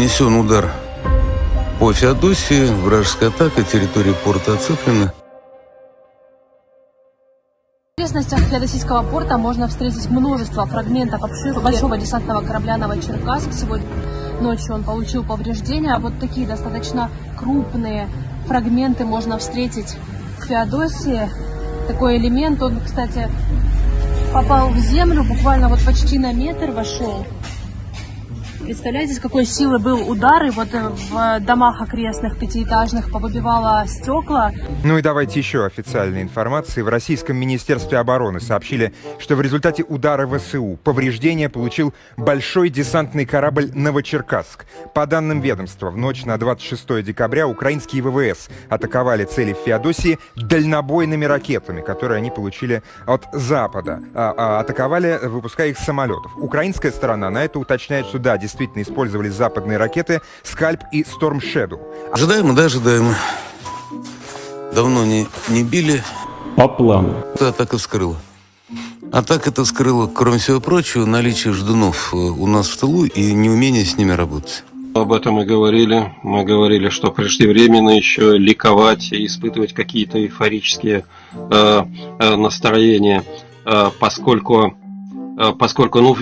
Несен удар по Феодосии, вражеская атака, территория порта оцеплена. В окрестностях Феодосийского порта можно встретить множество фрагментов обшивки большого десантного корабля «Новочеркасск». Сегодня ночью он получил повреждения. Вот такие достаточно крупные фрагменты можно встретить в Феодосии. Такой элемент, он, кстати, попал в землю, буквально вот почти на метр вошел. Представляете, с какой силы был удар, и вот э, в домах окрестных пятиэтажных повыбивало стекла. Ну и давайте еще официальной информации. В Российском Министерстве обороны сообщили, что в результате удара ВСУ повреждения получил большой десантный корабль «Новочеркасск». По данным ведомства, в ночь на 26 декабря украинские ВВС атаковали цели в Феодосии дальнобойными ракетами, которые они получили от Запада. А, а, атаковали, выпуская их самолетов. Украинская сторона на это уточняет, что да, действительно использовались западные ракеты «Скальп» и «Storm Shadow». Ожидаемо, да, ожидаемо. Давно не, не били, По плану. это атака вскрыла. Атака это вскрыла, кроме всего прочего, наличие ждунов э, у нас в тылу и неумение с ними работать. Об этом и говорили. Мы говорили, что преждевременно еще ликовать и испытывать какие-то эйфорические э, э, настроения, э, поскольку, э, поскольку ну,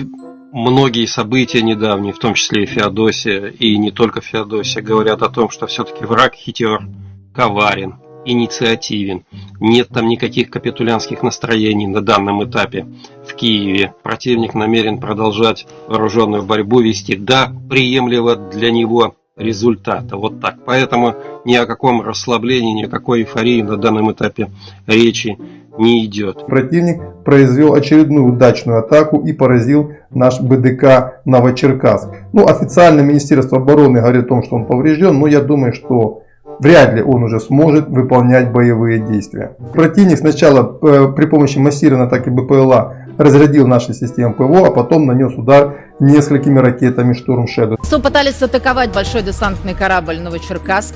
многие события недавние, в том числе и Феодосия, и не только Феодосия, говорят о том, что все-таки враг хитер, коварен, инициативен. Нет там никаких капитулянских настроений на данном этапе в Киеве. Противник намерен продолжать вооруженную борьбу вести до приемлемого для него результата. Вот так. Поэтому ни о каком расслаблении, ни о какой эйфории на данном этапе речи не идет. Противник произвел очередную удачную атаку и поразил наш БДК Новочеркасск. Ну, официально Министерство обороны говорит о том, что он поврежден, но я думаю, что вряд ли он уже сможет выполнять боевые действия. Противник сначала э, при помощи массированной атаки БПЛА разрядил наши системы ПВО, а потом нанес удар несколькими ракетами Штурм. СУ пытались атаковать большой десантный корабль Новочеркасск.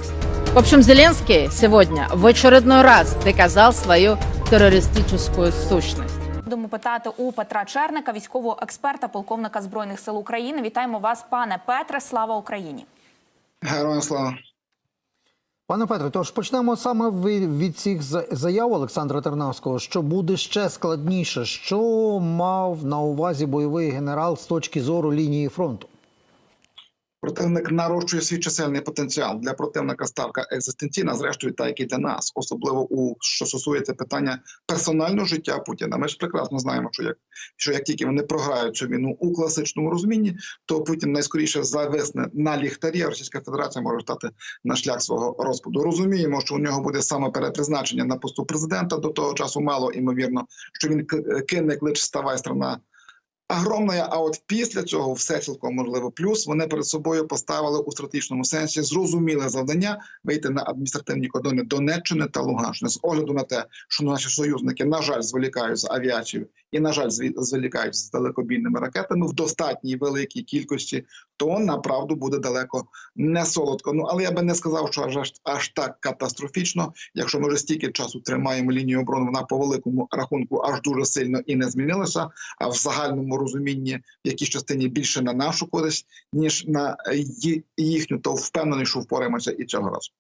В общем, Зеленский сегодня в очередной раз доказал свою террористическую сущность. Будемо питати у Петра Черника, військового експерта, полковника збройних сил України. Вітаємо вас, пане Петре. Слава Україні! Героям слава. Пане Петре, тож почнемо саме ви- від цих за- заяв Олександра Тернавського, що буде ще складніше. Що мав на увазі бойовий генерал з точки зору лінії фронту? Противник нарощує свій чисельний потенціал. Для противника ставка екзистенційна, зрештою, та як і для нас, особливо у що стосується питання персонального життя Путіна. Ми ж прекрасно знаємо, що як що як тільки вони програють цю війну у класичному розумінні, то Путін найскоріше зависне на ліхтарі. а Російська Федерація може стати на шлях свого розпаду. Розуміємо, що у нього буде саме перепризначення на посту президента. До того часу мало імовірно, що він к- кине клич «Вставай, страна огромна, а от після цього все цілком можливо. Плюс вони перед собою поставили у стратегічному сенсі зрозуміле завдання вийти на адміністративні кордони Донеччини та Луганщини з огляду на те, що наші союзники, на жаль, зволікають з авіацією і, на жаль, зволікають з далекобійними ракетами в достатній великій кількості, то направду буде далеко не солодко. Ну але я би не сказав, що аж- аж так катастрофічно. Якщо ми вже стільки часу тримаємо лінію оборони, вона по великому рахунку аж дуже сильно і не змінилася. А в загальному розумінні в якійсь частині більше на нашу користь ніж на їхню, то впевнений, що впораємося і цього разу.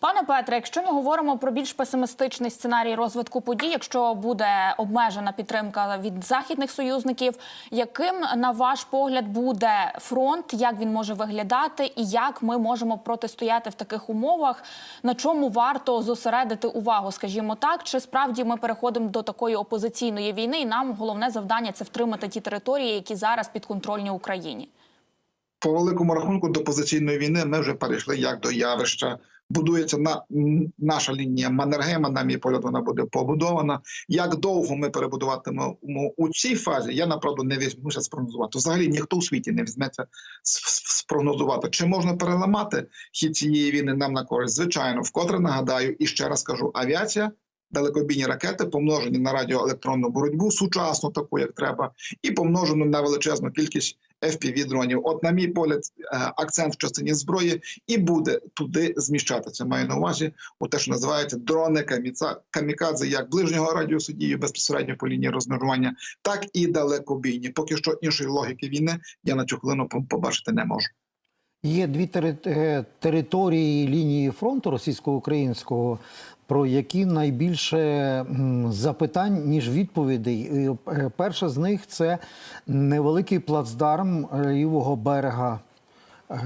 Пане Петре, якщо ми говоримо про більш песимістичний сценарій розвитку подій, якщо буде обмежена підтримка від західних союзників, яким на ваш погляд буде фронт, як він може виглядати, і як ми можемо протистояти в таких умовах? На чому варто зосередити увагу, скажімо так, чи справді ми переходимо до такої опозиційної війни, і нам головне завдання це втримати ті території, які зараз підконтрольні Україні? По великому рахунку до позиційної війни ми вже перейшли як до явища. Будується на наша лінія Маннергейма, на мій погляд, вона буде побудована. Як довго ми перебудуватимемо у цій фазі, я направду не візьмуся спрогнозувати. Взагалі ніхто у світі не візьметься спрогнозувати. Чи можна переламати хід цієї війни нам на користь? Звичайно, вкотре нагадаю і ще раз кажу: авіація. Далекобійні ракети помножені на радіоелектронну боротьбу, сучасну таку, як треба, і помножено на величезну кількість fpv дронів. От, на мій погляд, е, акцент в частині зброї і буде туди зміщатися. Маю на увазі у те, що називається дрони камікадзе, як ближнього радіусу дії безпосередньо по лінії розмежування, так і далекобійні. Поки що іншої логіки війни я на цю хвилину побачити не можу. Є дві е, території лінії фронту російсько-українського, про які найбільше запитань, ніж відповідей. Е, Перша з них це невеликий плацдарм е, лівого берега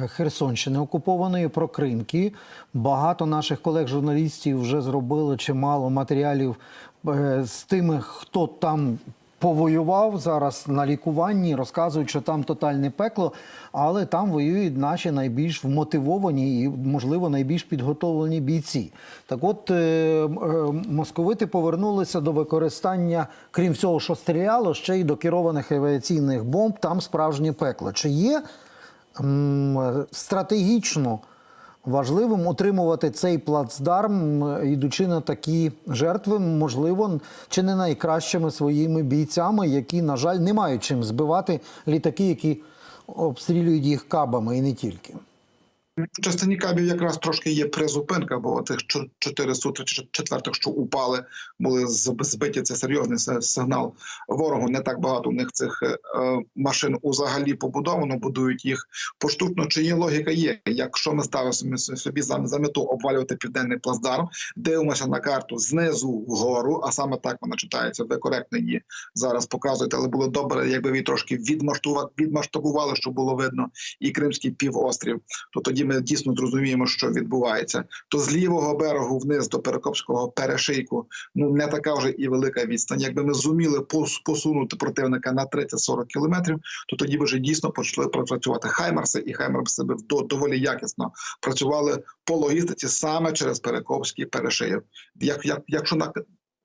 Херсонщини окупованої Прокринки. Багато наших колег-журналістів вже зробили чимало матеріалів з тими, хто там повоював зараз на лікуванні, розказують, що там тотальне пекло, але там воюють наші найбільш вмотивовані і, можливо, найбільш підготовлені бійці. Так от е, е, московити повернулися до використання, крім всього, що стріляло, ще й до керованих авіаційних бомб. Там справжнє пекло. Чи є м, стратегічно важливим утримувати цей плацдарм, йдучи на такі жертви, можливо, чи не найкращими своїми бійцями, які, на жаль, не мають чим збивати літаки, які обстрілюють їх кабами і не тільки. Частині кабів якраз трошки є призупинка, бо тих чо- чотири сутри чи четвертих, що упали, були збиті. Це серйозний сигнал ворогу. Не так багато у них цих е, машин узагалі побудовано, будують їх поштучно. Чи є логіка? Є. Якщо ми ставимо собі за, мету обвалювати південний плацдарм, дивимося на карту знизу вгору, а саме так вона читається. Ви коректно її зараз показуєте, але було добре, якби ви трошки відмасштува- відмасштабували, щоб було видно і Кримський півострів. То тоді ми дійсно зрозуміємо, що відбувається. То з лівого берегу вниз до Перекопського перешийку ну не така вже і велика відстань. Якби ми зуміли посунути противника на 30-40 кілометрів, то тоді б вже дійсно почали працювати Хаймарси, і Хаймарси б до- доволі якісно працювали по логістиці саме через Перекопський перешийок. Як, як, якщо на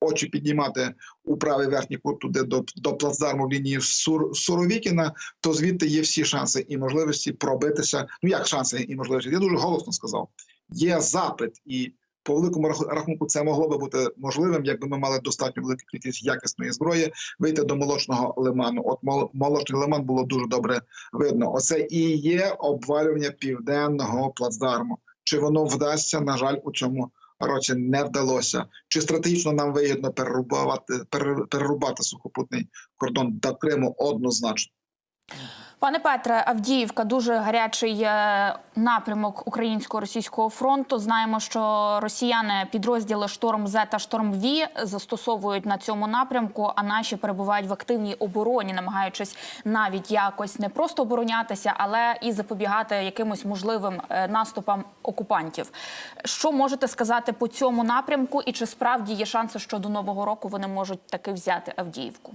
очі піднімати у правий верхній кут туди до, до плацдарму лінії Сур, Суровікіна, то звідти є всі шанси і можливості пробитися. Ну як шанси і можливості? Я дуже голосно сказав. Є запит, і по великому рахунку це могло би бути можливим, якби ми мали достатньо велику кількість якісної зброї, вийти до молочного лиману. От мол- молочний лиман було дуже добре видно. Оце і є обвалювання південного плацдарму. Чи воно вдасться? На жаль, у цьому році не вдалося. Чи стратегічно нам вигідно перерубати, перер- перерубати сухопутний кордон до Криму однозначно. Пане Петре, Авдіївка дуже гарячий е, напрямок українсько-російського фронту. Знаємо, що росіяни підрозділи Шторм З та Шторм Ві застосовують на цьому напрямку, а наші перебувають в активній обороні, намагаючись навіть якось не просто оборонятися, але і запобігати якимось можливим е, наступам окупантів. Що можете сказати по цьому напрямку, і чи справді є шанси, що до нового року вони можуть таки взяти Авдіївку?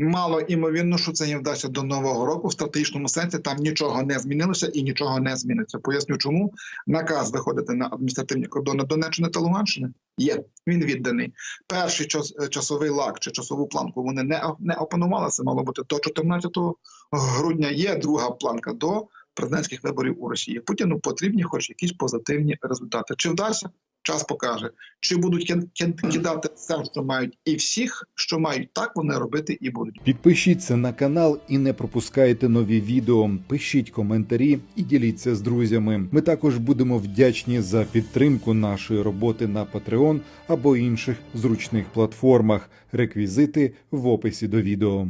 Мало імовірно, що це не вдасться до нового року. В стратегічному сенсі там нічого не змінилося і нічого не зміниться. Поясню, чому наказ виходити на адміністративні кордони Донеччини та Луганщини є. Він відданий. Перший час, е, часовий лак чи часову планку вони не, не опанували. Це мало бути до 14 грудня. Є друга планка до президентських виборів у Росії. Путіну потрібні, хоч якісь позитивні результати. Чи вдасться? Час покаже, чи будуть кидати все, що мають, і всіх, що мають, так вони робити і будуть. Підпишіться на канал і не пропускайте нові відео. Пишіть коментарі і діліться з друзями. Ми також будемо вдячні за підтримку нашої роботи на Patreon або інших зручних платформах. Реквізити в описі до відео.